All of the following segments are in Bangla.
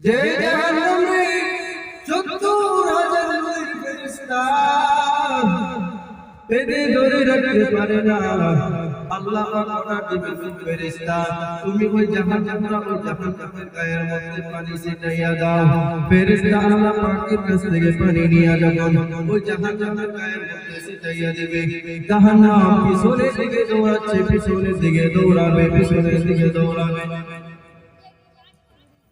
যে জাহান্নামে সত্তর হাজার নূরের ফেরেশতা বেঁধে ধরে রাখতে পারে না আল্লাহ পাক দিবেন ফেরেশতা তুমি ওই জাহান্নামটা ওই জাহান্নামের গায়ের মধ্যে পানি ছিটাইয়া দাও ফেরেশতা আল্লাহ পাকের কাছ থেকে পানি নিয়ে যখন ওই জাহান্নামের গায়ের মধ্যে ছিটাইয়া দিবে জাহান্নাম পিছনের দিকে দৌড়াচ্ছে পিছনের দিকে দৌড়াবে পিছনের দিকে দৌড়াবে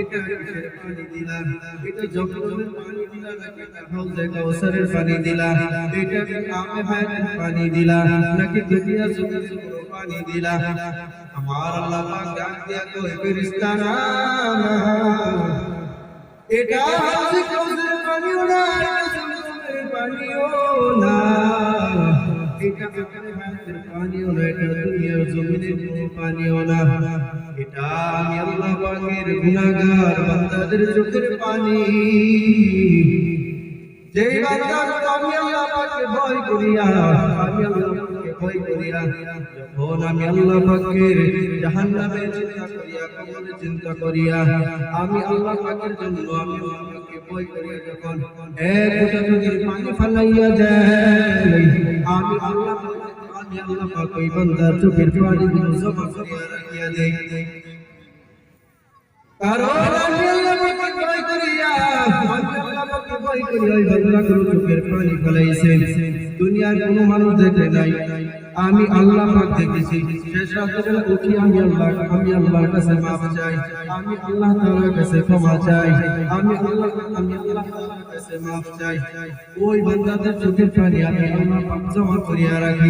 এটা কিসের পানি দিলাম এটা জঙ্গলের পানি দিলাম এটা হাউজে কাউসারের পানি দিলাম এটা কি আমে হায়াতের পানি দিলাম, নাকি দুনিয়া সুখের পানি দিলাম। আমার আল্লাহ পাক দিয়া কই এটা পানিও না এটা দুনিয়ার জমিনের কোনো পানিও না। এটা আমি আল্লাহ পাকের গুনাহগার বান্দাদের চোখের পানি। যে বান্দা আমি আল্লাহ পাকে ভয় করিয়া আমি আল্লাহ ভয় করিয়া যখন আমি আল্লাহ পাকের জাহান্নামের চিন্তা করিয়া কবরের চিন্তা করিয়া আমি আল্লাহ পাকের জন্য আমি আল্লাহ পাকে ভয় করিয়া যখন এক ফোঁটা নদীর পানি ফালাইয়া যায় আমি আল্লাহ আমি আল্লাহ পাক ওই বান্দার চোখের পানিগুলো জমা করিয়া রাখিয়া দেই কারণ আমি আল্লাহকে ভয় করিয়া, আমি আল্লাহকে ভয় করিয়া ওই বান্দাগুলো চোখের পানি ফেলাইছে। দুনিয়ার কোনো মানুষ দেখে নাই। আমি আল্লাহ পাক দেখেছি। শেষ রাত্রে উঠি, আমি আল্লাহ, আমি আল্লাহর কাছে মাফ চাই। আমি আল্লাহ তাআলার কাছে ক্ষমা চাই। আমি আল্লাহ আমি আল্লাহ তাআলার কাছে মাফ চাই। ওই বান্দাদের চোখের পানি আমি আল্লাহ পাক জমা করিয়া রাখি।